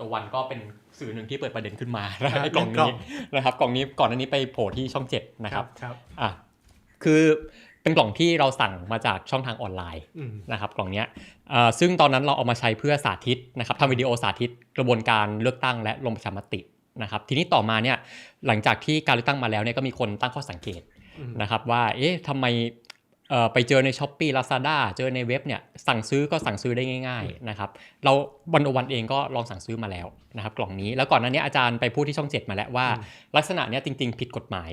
โอวันก็เป็นสื่อหนึ่งที่เปิดประเด็นขึ้นมานะคครัรับบไอ้กล่องเรื่องกล่นี้องนะครับกล่องนี้ก่อนอันนี้ไปโผล่ที่ช่องเจ็ดนะครับครับอะคือเป็นกล่องที่เราสั่งมาจากช่องทางออนไลน์อืมนะครับกล่องเนี้ยเอ่อซึ่งตอนนั้นเราเอามาใช้เพื่อสาธิตนะครับทำวิดีโอสาธิตกระบวนการเลือกตั้งและลงประชามตินะครับทีนี้ต่อมาเนี่ยหลังจากที่การเลือกตั้งมาแล้วเนี่ยก็มีคนตั้งข้อสังเกตอืมนะครับว่าเอ๊ะทำไมเอ่อ ไปเจอใน s h อ p e e Lazada เจอในเว็บเนี่ยสั่งซื้อก็สั่งซื้อได้ง่ายๆนะครับเราวันวันเองก็ลองสั่งซื้อมาแล้วนะครับกล่องนี้แล้วก่อนหน้านี้อาจารย์ไปพูดที่ช่อง 7 มาแล้วว่า ลักษณะเนี้ยจริง ๆ ผิดกฎหมาย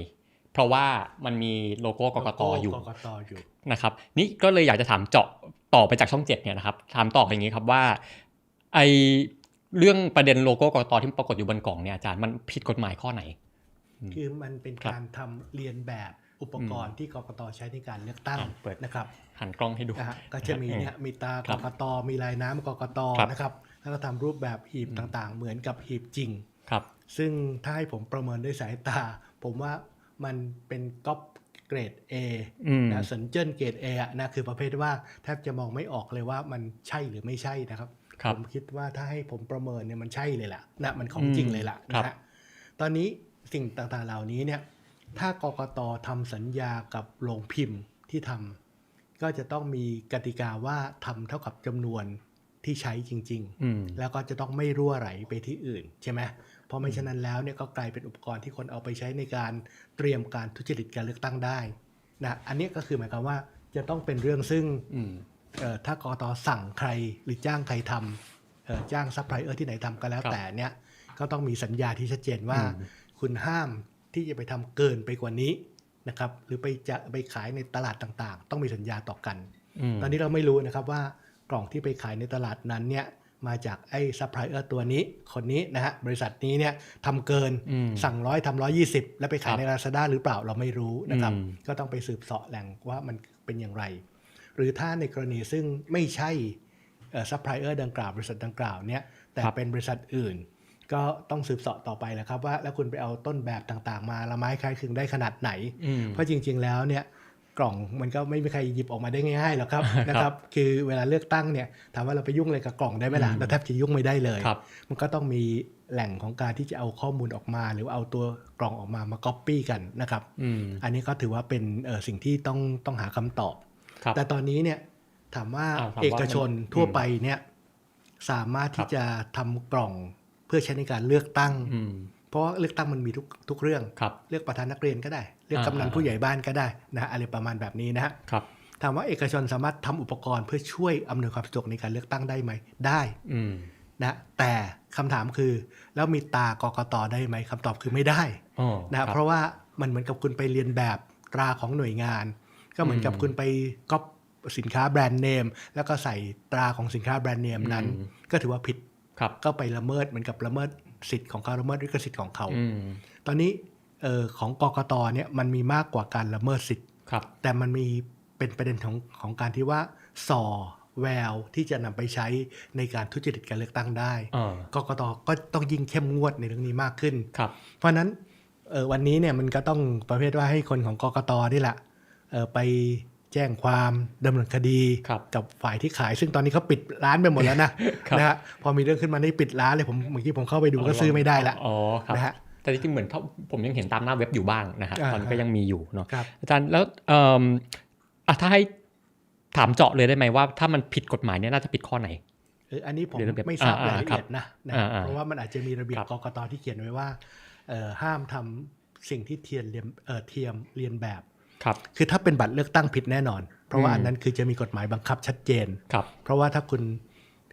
เพราะว่ามันมีโลโก้กกตอยู่กกตอยู่นะครับนี่ก็เลยอยากจะถามเจาะต่อไปจากช่องเจ็ดเนี่ยนะครับถามต่อไปอย่างนี้ครับว่าไอเรื่องประเด็นโลโก้กกตที่ปรากฏอยู่บนกล่องเนี่ยอาจารย์มันผิดกฎหมายข้อไหน คือมันเป็นครับการทำเรียนแบบ อุปกรณ์ที่กกตใช้ในการเลือกตั้งอะเปิดนะครับ หันกล้องให้ดูนะฮะก็จะมีเนี่ยมีตาครักบกตมีลายน้ำกกตครับนะครับ แล้วก็ทำรูปแบบหีบต่างๆ เหมือนกับหีบจริงครับ ซึ่งถ้าให้ผมประเมินด้วยสายตา ผมว่ามันเป็นก๊อปเกรด A อืมนะสัญเจิ้นเกรด A อะนะคือประเภทว่าแทบจะมองไม่ออกเลยว่ามันใช่หรือไม่ใช่นะครับครับผมคิดว่าถ้าให้ผมประเมินเนี่ยมันใช่เลยแหละนะมันของจริงเลยล่ะครับนะฮะตอนนี้สิ่งต่างๆเหล่านี้เนี่ย ถ้ากกตทำสัญญากับโรงพิมพ์ที่ทำก็จะต้องมีกติกาว่าทำเท่ากับจำนวนที่ใช้จริงๆอืมแล้วก็จะต้องไม่รั่วไหลไปที่อื่นใช่ไหมเพราะไม่ฉะนั้นแล้วเนี่ยก็กลายเป็นอุปกรณ์ที่คนเอาไปใช้ในการเตรียมการทุจริตการเลือกตั้งได้นะอันนี้ก็คือหมายความว่าจะต้องเป็นเรื่องซึ่งอืมเอ่อถ้ากกตสั่งใครหรือจ้างใครทำเอ่อจ้างซัพพลายเออร์ที่ไหนทำก็แล้วครับแต่เนี่ยก็ต้องมีสัญญาที่ชัดเจนว่าอืมคุณห้าม ที่จะไปทำเกินไปกว่านี้นะครับ หรือไปจะไปขายในตลาดต่างๆ ต้องมีสัญญาต่อกันมตอนนี้เราไม่รู้นะครับว่ากล่องที่ไปขายในตลาดนั้นเนี่ยมาจากไอ้ซัพพลายเออร์ตัวนี้คนนี้นะฮะบริษัทนี้เนี่ยทำเกินอืมสั่งร้อยทำร้อยยี่สิบแล้วไปขายครับใน Lazada หรือเปล่าเราไม่รู้นะครับอืมก็ต้องไปสืบเสาะแหล่งว่ามันเป็นอย่างไร หรือถ้าในกรณีซึ่งไม่ใช่ซัพพลายเออร์ดังกล่าว บริษัทดังกล่าวเนี่ยแต่ครับเป็นบริษัทอื่น ก็ต้องสืบเสาะต่อไปแหละครับว่าแล้วคุณไปเอาต้นแบบต่างๆ มาละไม้คล้ายคลึงได้ขนาดไหนอืมเพราะจริง ๆ แล้วเนี่ยกล่องมันก็ไม่มีใครหยิบออกมาได้ง่ายๆหรอกครับครับนะครับ คือเวลาเลือกตั้งเนี่ยถามว่าเราไปยุ่งอะไรกับกล่องได้ไหมล่ะอืมเราแทบจะยุ่งไม่ได้เลยครับมันก็ต้องมีแหล่งของการที่จะเอาข้อมูลออกมา หรือว่าเอาตัวกล่องออกมามาก๊อปปี้กันนะครับอืมอันนี้ก็ถือว่าเป็นเอ่อสิ่งที่ต้องต้องหาคำตอบครับแต่ตอนนี้เนี่ยถามว่าอ้าวถามว่าเอกชนมันทั่วอืมไปเนี่ยสามารถครัที่บจะทำกล่อง เพื่อใช้ในการเลือกตั้งอืมเพราะว่าเลือกตั้งมันมีทุกทุกเรื่องครับเลือกประธานนักเรียนก็ได้ เลือกอ่ากำนันอ่าผู้ใหญ่บ้านก็ได้นะฮะอะไรประมาณแบบนี้นะฮะครับถามว่าเอกชนสามารถทำอุปกรณ์เพื่อช่วยอำนวยความสะดวกในการเลือกตั้งได้ไหมได้อืมนะแต่คำถามคือ แล้วมีตากกตได้ไหมคำตอบคือไม่ได้อ๋อนะคครัรับบเพราะว่ามันเหมือนกับคุณไปเรียนแบบตราของหน่วยงาน ก็เหมือนกับอืมคุณไปก๊อปสินค้าแบรนด์เนมแล้วก็ใส่ตราของสินค้าแบรนด์เนมนั้นอืมก็ถือว่าผิดครับ ก็ไปละเมิดเหมือนกับละเมิดสิทธิ์ของเขาละเมิดลิขสิทธิ์ของเขาอืมตอนนี้เออของกกตเนี่ยมันมีมากกว่าการละเมิดสิทธิ์ครับแต่มันมีเป็นประเด็นของของการที่ว่าส่อแววที่จะนำไปใช้ในการทุจริตการเลือกตั้งได้อ่ากกตก็ต้องยิ่งเข้มงวดในเรื่องนี้มากขึ้นครับ เพราะฉะนั้นเออวันนี้เนี่ยมันก็ต้องประเภทว่าให้คนของกกตนี่แหละเออไป แจ้งความดำเนินคดีครับกับฝ่ายที่ขาย ซึ่งตอนนี้เขาปิดร้านไปหมดแล้วนะครับนะฮะพอมีเรื่องขึ้นมาได้ปิดร้านเลยผมเมื่อกี้ผมเข้าไปดูก็ซื้อไม่ได้ละอ๋อครับนะฮะแต่จริงๆเหมือนเท่าผมยังเห็นตามหน้าเว็บอยู่บ้างนะฮะอ่าตอนนี้ก็ยังมีอยู่เนาะครับอาจารย์แล้วเอ่ออะถ้าให้ถามเจาะเลยได้ไหมว่า ถ้ามันผิดกฎหมายเนี่ยน่าจะผิดข้อไหนเอออันนี้ผมเดี๋ยวระเบียบไม่ทราบอ่ารายละครัเอีบยดนะนะอ่าอ่าเพราะว่ามันอาจจะมีระเบียบครับกกตที่เขียนไว้ว่าเอ่อห้ามทำสิ่งที่เทียนเรียนเอ่อเทียมเรียนแบบ ครับคือถ้าเป็นบัตรเลือกตั้งผิดแน่นอน เพราะว่าอืมอันนั้นคือจะมีกฎหมายบังคับชัดเจนครับเพราะว่าถ้าคุณ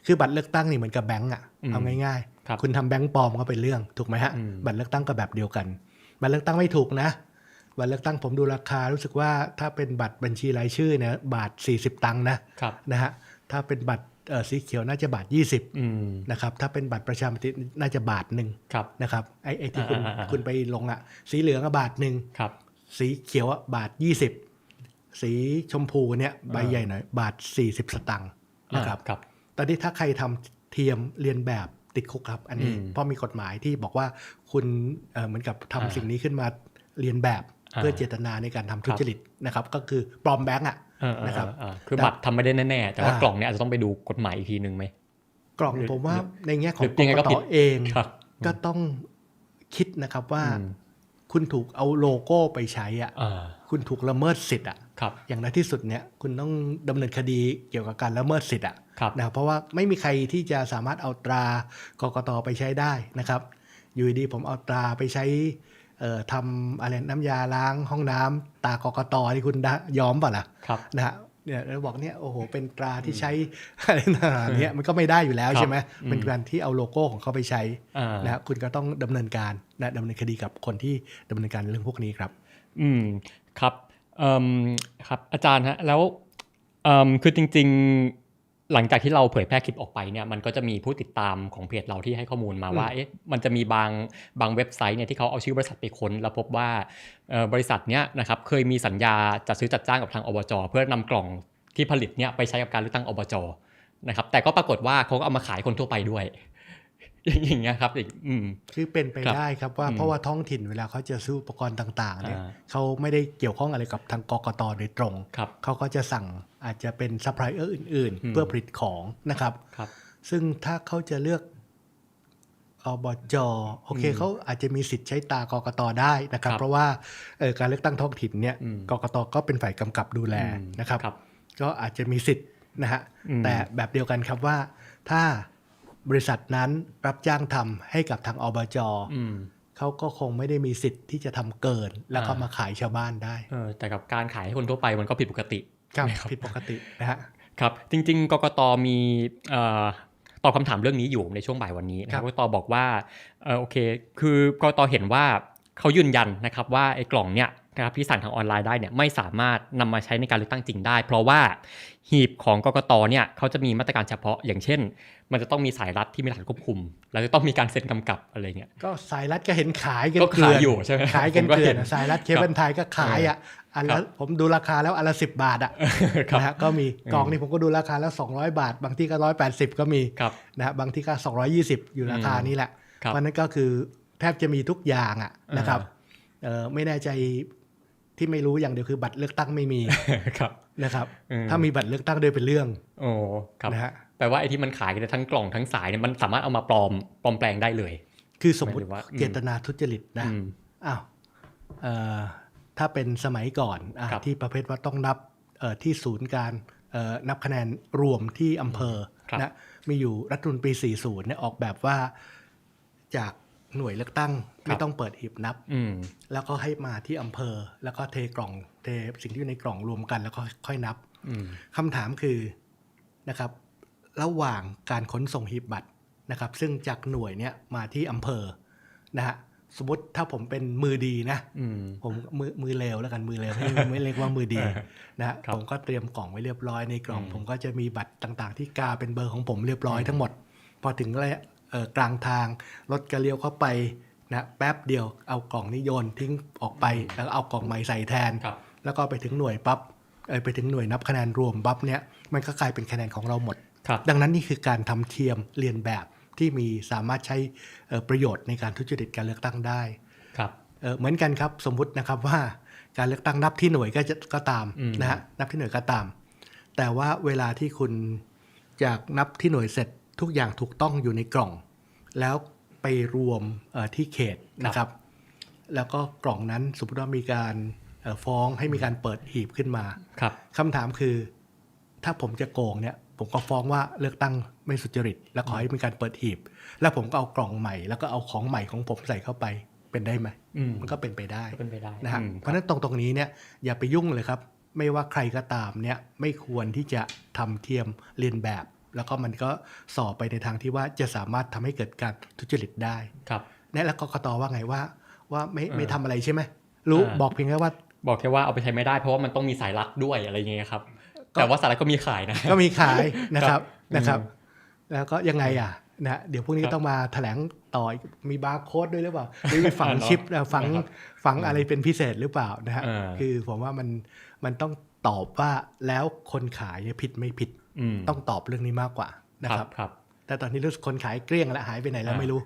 คือบัตรเลือกตั้งนี่เหมือนกับแบงก์อะอืมเอาง่ายครับๆคุณทำแบงก์ปลอมก็เป็นเรื่องถูกไหมฮะอืมบัตรเลือกตั้งก็แบบเดียวกัน บัตรเลือกตั้งไม่ถูกนะ บัตรเลือกตั้งผมดูราคารู้สึกว่าถ้าเป็นบัตรบัญชีรายชื่อเนี่ยบาท 40 ตังค์นะครับนะฮะถ้าเป็นบัตรเอ่อสีเขียวน่าจะบาท 20อืมนะครับถ้าเป็นบัตรประชาชนน่าจะบาทหนึ่งครับนะครับไอ้ไอ้ที่คุณอ่าอ่าอ่าคุณไปลงอะสีเหลืองอะบาทหนึ่งครับ สีเขียวอะบาท20สีชมพูเนี่ยใบอ่าใหญ่หน่อย บาท40สตังค์นะครับครับตอนนี้ถ้าใครทำเทียมเรียนแบบติดคุกครับ อันนี้อืมเพราะมีกฎหมายที่บอกว่าคุณเอ่อเหมือนกับทำอ่าสิ่งนี้ขึ้นมาเรียนแบบอ่าเพื่อเจตนาในการทำทุครับจริตนะครับ ก็คือปลอมแบงก์อะเออเออนะครับเออคือบัตรทำไม่ได้แน่ๆแต่ว่าอ่ากล่องเนี่ยอาจจะต้องไปดูกฎหมายอีกทีหนึ่งไหมกล่องหรือผมว่าในแง่ขอหรืงอกยังไงก็กผิตดเองครับก็ต้องคิดนะครับว่าอืม คุณถูกเอาโลโก้ไปใช้อะอ่าคุณถูกละเมิดสิทธิ์อะครับอย่างน้อยที่สุดเนี่ยคุณต้องดำเนินคดีเกี่ยวกับการละเมิดสิทธิ์อะครับนะครับเพราะว่าไม่มีใครที่จะสามารถเอาตรากกตไปใช้ได้นะครับ อยู่ดีๆผมเอาตราไปใช้เอ่อทำอะไรน้ำยาล้างห้องน้ำตากกตที่คุณได้ยอมเปล่าล่ะครับนะฮะ เนี่ยเราบอกเนี่ยโอ้โหเป็นตราที่ใช้อะไรต่างๆเนี่ยมันก็ไม่ได้อยู่แล้วครับใช่ไหมอืมเป็นการที่เอาโลโก้ของเขาไปใช้อ่านะฮะคุณก็ต้องดำเนินการนะดำเนินคดีกับคนที่ดำเนินการเรื่องพวกนี้ครับ อืมครับเอ่มครับอาจารย์ฮะแล้วเอ่มคือจริง ๆ หลังจากที่เราเผยแพร่คลิปออกไปเนี่ยมันก็จะมีผู้ติดตามของเพจเราที่ให้ข้อมูลมาว่าอืมเอ๊ะมันจะมีบางบางเว็บไซต์เนี่ยที่เขาเอาชื่อบริษัทไปค้น แล้วพบว่าเอ่อบริษัทเนี้ยนะครับเคยมีสัญญาจัดซื้อจัดจ้างกับทางอบจ เพื่อนำกล่องที่ผลิตเนี่ยไปใช้กับการเลือกตั้งอบจนะครับแต่ก็ปรากฏว่าเขาก็เอามาขายคนทั่วไปด้วย อย่างเงี้ยครับอีกอืมคือเป็นไปครับได้ครับว่าอืมเพราะว่าท้องถิ่นเวลาเขาจะซื้ออุปกรณ์ต่างๆเนี่ยอ่าเขาไม่ได้เกี่ยวข้องอะไรกับทางกกตโดยตรงครับเขาก็จะสั่งอาจจะเป็นซัพพลายเออร์อื่นอืๆมเพื่อผลิตของนะครับครับ ซึ่งถ้าเขาจะเลือกอบจโอเคอืมเขาอาจจะมีสิทธิ์ใช้ตากกตได้นะครับครับเพราะว่าเอ่อการเลือกตั้งท้องถิ่นเนี่ยอืมกกตก็เป็นฝ่ายกำกับดูแลอืมนะครับครับ ก็อาจจะมีสิทธิ์นะฮะอืมแต่แบบเดียวกันครับว่าถ้า บริษัทนั้นรับจ้างทำให้กับทางอบจอืมเขาก็คงไม่ได้มีสิทธิ์ที่จะทำเกิน แล้วก็อ่ามมาขายชาวบ้านได้เออแต่กับการขายให้คนทั่วไปมันก็ผิดปกติครับนะครับผิดปกตินะฮะครับ จริง ๆ กกตมีเอ่อตอบคำถามเรื่องนี้อยู่ในช่วงบ่ายวันนี้นะคครัรับบกกตบอกว่าเออโอเค คือกกตเห็นว่าเขายืนยันนะครับว่าไอ้กล่องเนี่ย นะครับที่สั่งทางออนไลน์ได้เนี่ยไม่สามารถนำมาใช้ในการเลือกตั้งจริงได้ เพราะว่าหีบของกกตเนี่ยเขาจะมีมาตรการเฉพาะ อย่างเช่น มันจะต้องมีสายรัดที่มีรหัสควบคุม แล้วจะต้องมีการเซ็นกำกับอะไรเงี้ยก็สายรัดก็เห็นขายกันก็เกลืขายอนอยู่ใช่ไหมขายกันผมก็เกลืเห็อนนสายรัดเคเบิลไทยก็ขายอะอันครัละบผมดูราคาแล้วอันละสิบบาทอะครับนะฮะก็มีอืมกล่องนี้ผมก็ดูราคาแล้ว 200 บาท บางที่ก็180ก็มีครับนะฮะบางที่ก็220อยู่ราคานี้แหละครับเพราะนั้นก็คือแทบจะมีทุกอย่างอะนะครับเออไม่แน่ใจ ที่ไม่รู้อย่างเดียวคือบัตรเลือกตั้งไม่มีครับนะครับอืมถ้ามีบัตรเลือกตั้งด้วยเป็นเรื่องโอ้ครับนะฮะแปลว่าไอ้ที่มันขายกันทั้งกล่องทั้งสายเนี่ยมันสามารถเอามาปลอมปลอมแปลงได้เลย คือสมมติหมายถึงว่าอืมเจตนาทุจริตนะอืมอ้าวเอ่อถ้าเป็นสมัยก่อนอะครับที่ประเภทว่าต้องนับเอ่อที่ศูนย์การเอ่อนับคะแนนรวมที่อำเภอครับนะมีอยู่รัฐธรรมนูญปี 40เนี่ยออกแบบว่าจาก หน่วยเลือกตั้ง ไม่ต้องเปิดหีบนับอืมแล้วก็ให้มาที่อำเภอ แล้วก็เทกล่องเทสิ่งที่อยู่ในกล่องรวมกัน แล้วก็ค่อยนับอืมคำถามคือนะครับ ระหว่างการขนส่งหีบบัตรนะครับ ซึ่งจากหน่วยเนี้ยมาที่อำเภอนะฮะสมมติถ้าผมเป็นมือดีนะอืมผมมือมือเลวแล้วกันมือเลวไม่ไม่เรียกว่ามือดีเออนะฮะครับผมก็เตรียมกล่องไว้เรียบร้อยในกล่องอืมผมก็จะมีบัตรต่างๆ ที่กาเป็นเบอร์ของผมเรียบร้อยอืมทั้งหมด พอถึงระยะเอ่อ กลางทางรถกระเลี้ยวเข้าไปนะแป๊บเดียวเอากล่องนี้โยนทิ้งออกไป แล้วเอากล่องใหม่ใส่แทนครับแล้วก็ไปถึงหน่วยปั๊บเอ่อไปถึงหน่วยนับคะแนนรวมปั๊บเนี่ยมันก็กลายเป็นคะแนนของเราหมดครับดังนั้นนี่คือการทำเทียมเรียนแบบที่มีสามารถใช้เอ่อประโยชน์ในการทุจริตการเลือกตั้งได้ครับเอ่อเหมือนกันครับสมมุตินะครับว่าการเลือกตั้งนับที่หน่วยก็จะก็ตามอืมนะฮะนับที่หน่วยก็ตาม แต่ว่าเวลาที่คุณจากนับที่หน่วยเสร็จ ทุกอย่างถูกต้องอยู่ในกล่อง แล้วไปรวมเอ่อที่เขตนะครับ แล้วก็กล่องนั้นสมมติว่ามีการเอ่อฟ้องให้มีการเปิดหีบขึ้นมาครับคำถามคือ ถ้าผมจะโกงเนี่ยผมก็ฟ้องว่าเลือกตั้งไม่สุจริต และขอให้มีการเปิดหีบ แล้วผมก็เอากล่องใหม่ แล้วก็เอาของใหม่ของผมใส่เข้าไปเป็นได้ไหมอืมมันก็เป็นไปได้ก็เป็นไปได้นะฮะอืมเพราะฉะนั้นตรงตรงนี้เนี่ยอย่าไปยุ่งเลยครับ ไม่ว่าใครก็ตามเนี่ยไม่ควรที่จะทำเทียมเรียนแบบ แล้วก็มันก็สอบไปในทางที่ว่าจะสามารถทำให้เกิดการทุจริตได้ครับเนี่ยแล้วกกตว่าไงว่า ว่าไม่เออไม่ทำอะไรใช่ไหมรู้อ่าบอกเพียงแค่ว่า บอกแค่ว่าเอาไปใช้ไม่ได้เพราะว่ามันต้องมีสายรัดด้วยอะไรอย่างเงี้ยครับก็แต่ว่าสายรัดก็มีขายนะก็มีขายนะคครัรับบนะครับอืมแล้วก็ยังไงอะนะเดี๋ยวพรุ่งนี้ครับต้องมาแถลงต่ออีกมีบาร์โค้ดด้วยหรือเปล่าหรือมีฝังอ่าเนอะชิปเอ่อฝังนะครับฝังอะไรเป็นพิเศษหรือเปล่านะฮะเออคือผมว่ามันมันต้องตอบว่าแล้วคนขายเนี่ยผิดไม่ผิดอืม ต้องตอบเรื่องนี้มากกว่านะครับครับ แต่ตอนนี้รู้สึกคนขายเกลี้ยงแล้วหายไปไหนแล้วอ่าไม่รู้